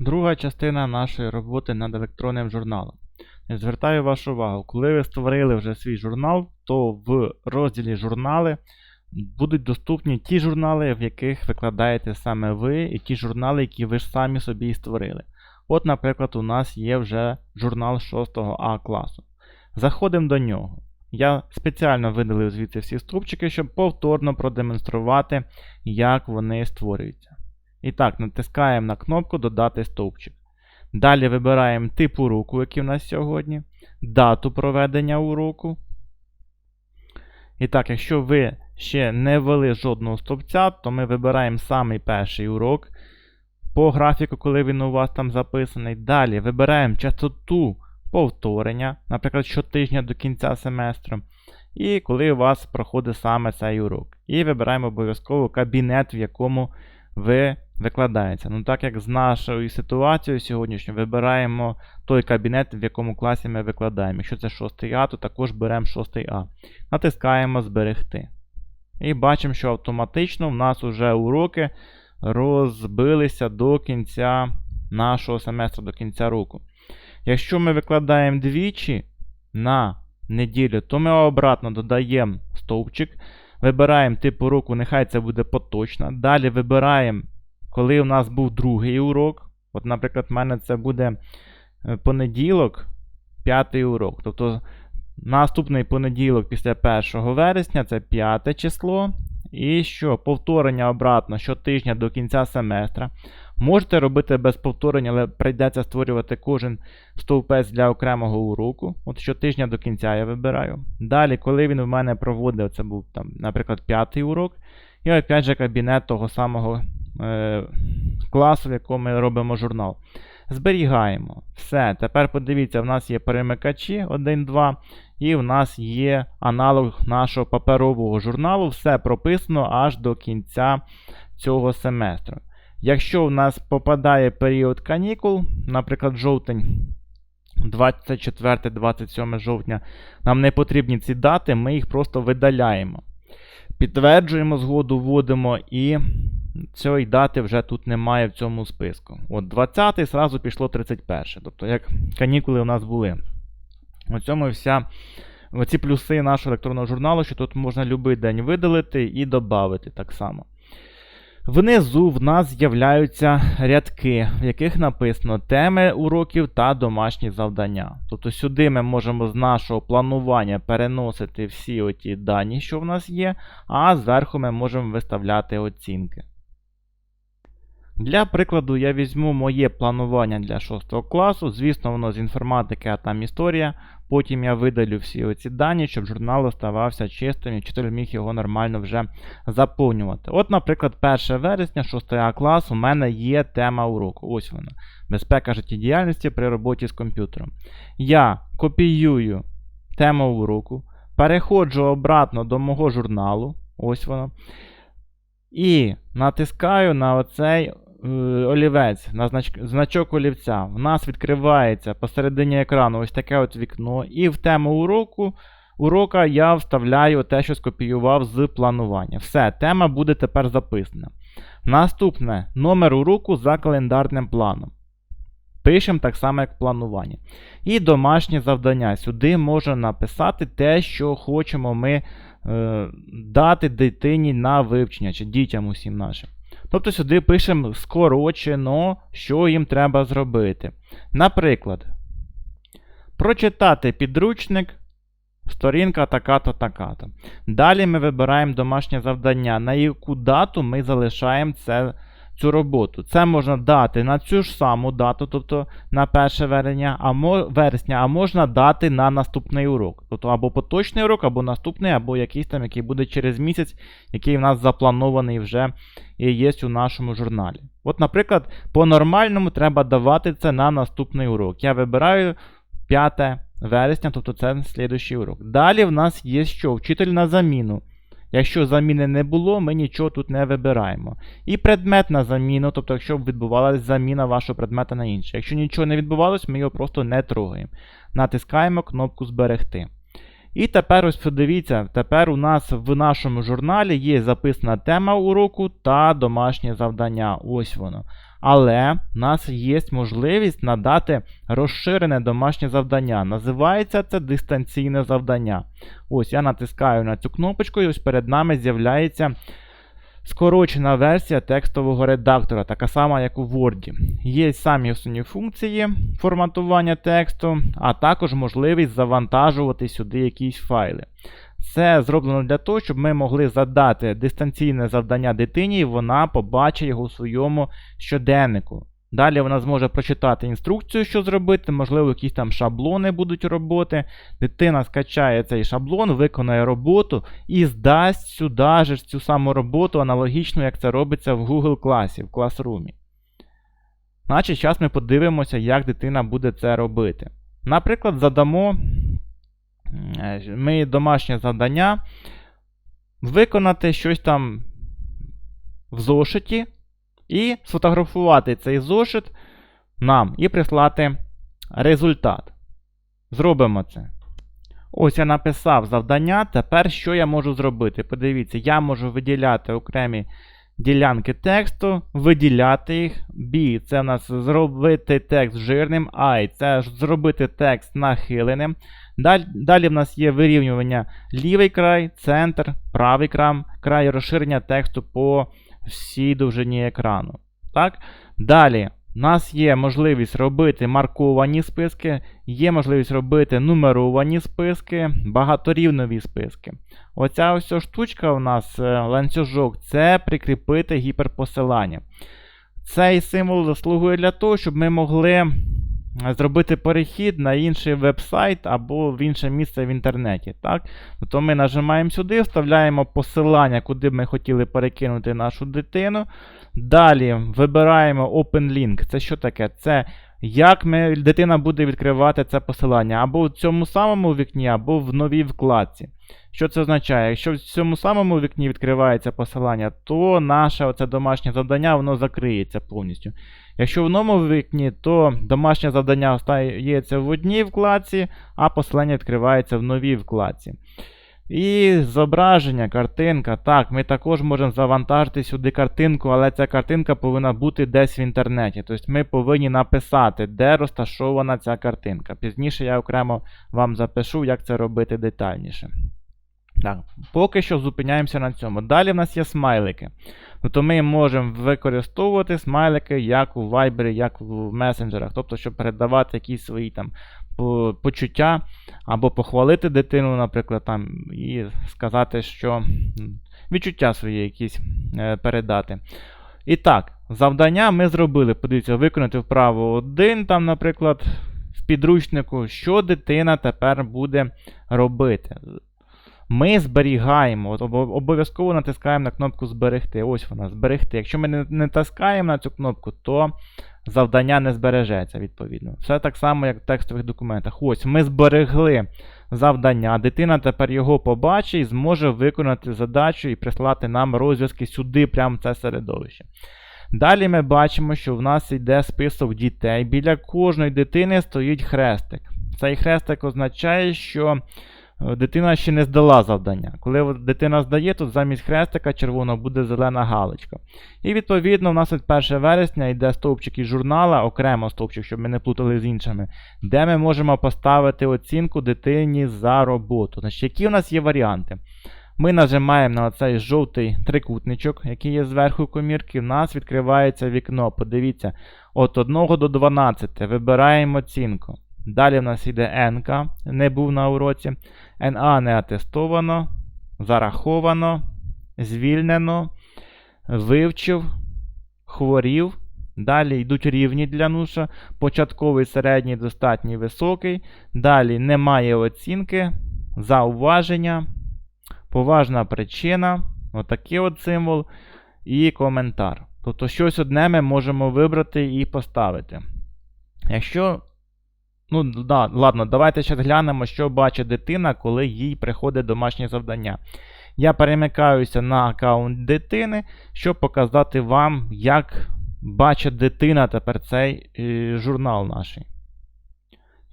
Друга частина нашої роботи над електронним журналом. Звертаю вашу увагу, коли ви створили вже свій журнал, то в розділі журнали будуть доступні ті журнали, в яких викладаєте саме ви, і ті журнали, які ви ж самі собі створили. От, наприклад, у нас є вже журнал 6 А класу. Заходимо до нього. Я спеціально видалив звідси всі стовпчики, щоб повторно продемонструвати, як вони створюються. І так, натискаємо на кнопку Додати стовпчик. Далі вибираємо тип уроку, який у нас сьогодні, дату проведення уроку. І так, якщо ви ще не ввели жодного стовпця, то ми вибираємо самий перший урок по графіку, коли він у вас там записаний. Далі вибираємо частоту повторення, наприклад, щотижня до кінця семестру. І коли у вас проходить саме цей урок. І вибираємо обов'язково кабінет, в якому ви викладаєте. Ну, так як з нашою ситуацією сьогоднішньою вибираємо той кабінет, в якому класі ми викладаємо. Якщо це 6 А, то також беремо 6 А. Натискаємо Зберегти. І бачимо, що автоматично в нас вже уроки розбилися до кінця нашого семестру, до кінця року. Якщо ми викладаємо двічі на неділю, то ми обратно додаємо стовпчик, вибираємо тип уроку, нехай це буде поточна. Далі вибираємо, коли у нас був другий урок. От, наприклад, в мене це буде е, понеділок, п'ятий урок. Тобто наступний понеділок після 1 вересня це 5 число. І що? Повторення обратно щотижня до кінця семестра. Можете робити без повторення, але прийдеться створювати кожен стовпець для окремого уроку. От щотижня до кінця я вибираю. Далі, коли він у мене проводив, це був, там, наприклад, п'ятий урок. І опять же кабінет того самого е, класу, в якому ми робимо журнал. Зберігаємо. Все. Тепер подивіться, в нас є перемикачі 1, 2. І в нас є аналог нашого паперового журналу. Все прописано аж до кінця цього семестру. Якщо в нас попадає період канікул, наприклад, жовтень, 24-27 жовтня, нам не потрібні ці дати, ми їх просто видаляємо. Підтверджуємо згоду, вводимо і цієї дати вже тут немає в цьому списку. От 20-й зразу пішло 31. Тобто, як канікули у нас були. У цьому вся. Оці плюси нашого електронного журналу, що тут можна будь-який день видалити і додати так само. Внизу в нас з'являються рядки, в яких написано теми уроків та домашні завдання. Тобто сюди ми можемо з нашого планування переносити всі оті дані, що в нас є, а зверху ми можемо виставляти оцінки. Для прикладу, я візьму моє планування для 6 класу. Звісно, воно з інформатики, а там історія. Потім я видалю всі оці дані, щоб журнал оставався чистим і вчитель міг його нормально вже заповнювати. От, наприклад, 1 вересня 6 А клас у мене є тема уроку. Ось вона. Безпека життєдіяльності при роботі з комп'ютером. Я копіюю тему уроку, переходжу обратно до мого журналу. Ось воно. І натискаю на оцей олівець, на знач, значок олівця. В нас відкривається посередині екрану ось таке от вікно. І в тему уроку урока я вставляю те, що скопіював з планування. Все, тема буде тепер записана. Наступне номер уроку за календарним планом. Пишемо так само, як планування. І домашнє завдання. Сюди можна написати те, що хочемо ми е, дати дитині на вивчення, чи дітям усім нашим. Тобто сюди пишемо скорочено, що їм треба зробити. Наприклад, прочитати підручник, сторінка така-то, така-то. Далі ми вибираємо домашнє завдання, на яку дату ми залишаємо це цю роботу. Це можна дати на цю ж саму дату, тобто на 1 вересня, а вересня, а можна дати на наступний урок. Тобто або поточний урок, або наступний, або якийсь там, який буде через місяць, який в нас запланований вже і є у нашому журналі. От, наприклад, по-нормальному треба давати це на наступний урок. Я вибираю 5 вересня, тобто це слідуючий урок. Далі в нас є що? Вчитель на заміну. Якщо заміни не було, ми нічого тут не вибираємо. І предмет на заміну, тобто, якщо відбувалася заміна вашого предмета на інший. Якщо нічого не відбувалось, ми його просто не трогаємо. Натискаємо кнопку Зберегти. І тепер ось подивіться, тепер у нас в нашому журналі є записана тема уроку та домашнє завдання. Ось воно. Але в нас є можливість надати розширене домашнє завдання. Називається це дистанційне завдання. Ось я натискаю на цю кнопочку, і ось перед нами з'являється скорочена версія текстового редактора, така сама, як у Word. Є самі основні функції форматування тексту, а також можливість завантажувати сюди якісь файли. Це зроблено для того, щоб ми могли задати дистанційне завдання дитині, і вона побачить його у своєму щоденнику. Далі вона зможе прочитати інструкцію, що зробити, можливо, якісь там шаблони будуть роботи. Дитина скачає цей шаблон, виконає роботу і здасть сюди ж цю саму роботу, аналогічно, як це робиться в Google класі, в класрумі. Значить, зараз ми подивимося, як дитина буде це робити. Наприклад, задамо ми домашнє завдання виконати щось там в зошиті і сфотографувати цей зошит нам і прислати результат. Зробимо це. Ось я написав завдання. Тепер що я можу зробити? Подивіться, я можу виділяти окремі ділянки тексту, виділяти їх. B це в нас зробити текст жирним. I це зробити текст нахиленим. Далі, далі в нас є вирівнювання лівий край, центр, правий край, край розширення тексту по всій довжині екрану. Так? Далі у нас є можливість робити марковані списки, є можливість робити нумеровані списки, багаторівнові списки. Оця ось штучка у нас е, ланцюжок це прикріпити гіперпосилання. Цей символ заслугує для того, щоб ми могли зробити перехід на інший веб-сайт або в інше місце в інтернеті. Так? То ми нажимаємо сюди, вставляємо посилання, куди ми хотіли перекинути нашу дитину. Далі вибираємо Open Link. Це що таке? Це як ми, дитина буде відкривати це посилання або в цьому самому вікні, або в новій вкладці. Що це означає? Якщо в цьому самому вікні відкривається посилання, то наше оце домашнє завдання воно закриється повністю. Якщо в новому вікні, то домашнє завдання остається в одній вкладці, а посилання відкривається в новій вкладці. І зображення, картинка. Так, ми також можемо завантажити сюди картинку, але ця картинка повинна бути десь в інтернеті. Тобто ми повинні написати, де розташована ця картинка. Пізніше я окремо вам запишу, як це робити детальніше. Так, Поки що зупиняємося на цьому. Далі в нас є смайлики. Тобто ми можемо використовувати смайлики як у Viber, як в месенджерах, тобто, щоб передавати якісь свої там почуття, або похвалити дитину, наприклад, там, і сказати, що відчуття свої якісь е, передати. І так, завдання ми зробили. Подивіться, виконати вправо один, там, наприклад, в підручнику, що дитина тепер буде робити. Ми зберігаємо, от обов'язково натискаємо на кнопку Зберегти. Ось вона, зберегти. Якщо ми не натискаємо на цю кнопку, то завдання не збережеться, відповідно. Все так само, як в текстових документах. Ось ми зберегли завдання. Дитина тепер його побачить і зможе виконати задачу і прислати нам розв'язки сюди, прямо в це середовище. Далі ми бачимо, що в нас йде список дітей. Біля кожної дитини стоїть хрестик. Цей хрестик означає, що дитина ще не здала завдання. Коли дитина здає, то замість хрестика червоного буде зелена галочка. І відповідно, у нас від 1 вересня йде стовпчик із журнала, окремо стовпчик, щоб ми не плутали з іншими, де ми можемо поставити оцінку дитині за роботу. Значить, Які у нас є варіанти? Ми нажимаємо на цей жовтий трикутничок, який є зверху комірки. У нас відкривається вікно. Подивіться, от 1 до 12 вибираємо оцінку. Далі в нас йде НК, не був на уроці. НА не атестовано, зараховано, звільнено, вивчив, хворів. Далі йдуть рівні для нуша. Початковий, середній, достатній, високий. Далі немає оцінки, зауваження, поважна причина. Отакий от символ. І коментар. Тобто щось одне ми можемо вибрати і поставити. Якщо Ну, да, ладно, давайте ще глянемо, що бачить дитина, коли їй приходить домашнє завдання. Я перемикаюся на аккаунт дитини, щоб показати вам, як бачить дитина тепер цей е, журнал наш.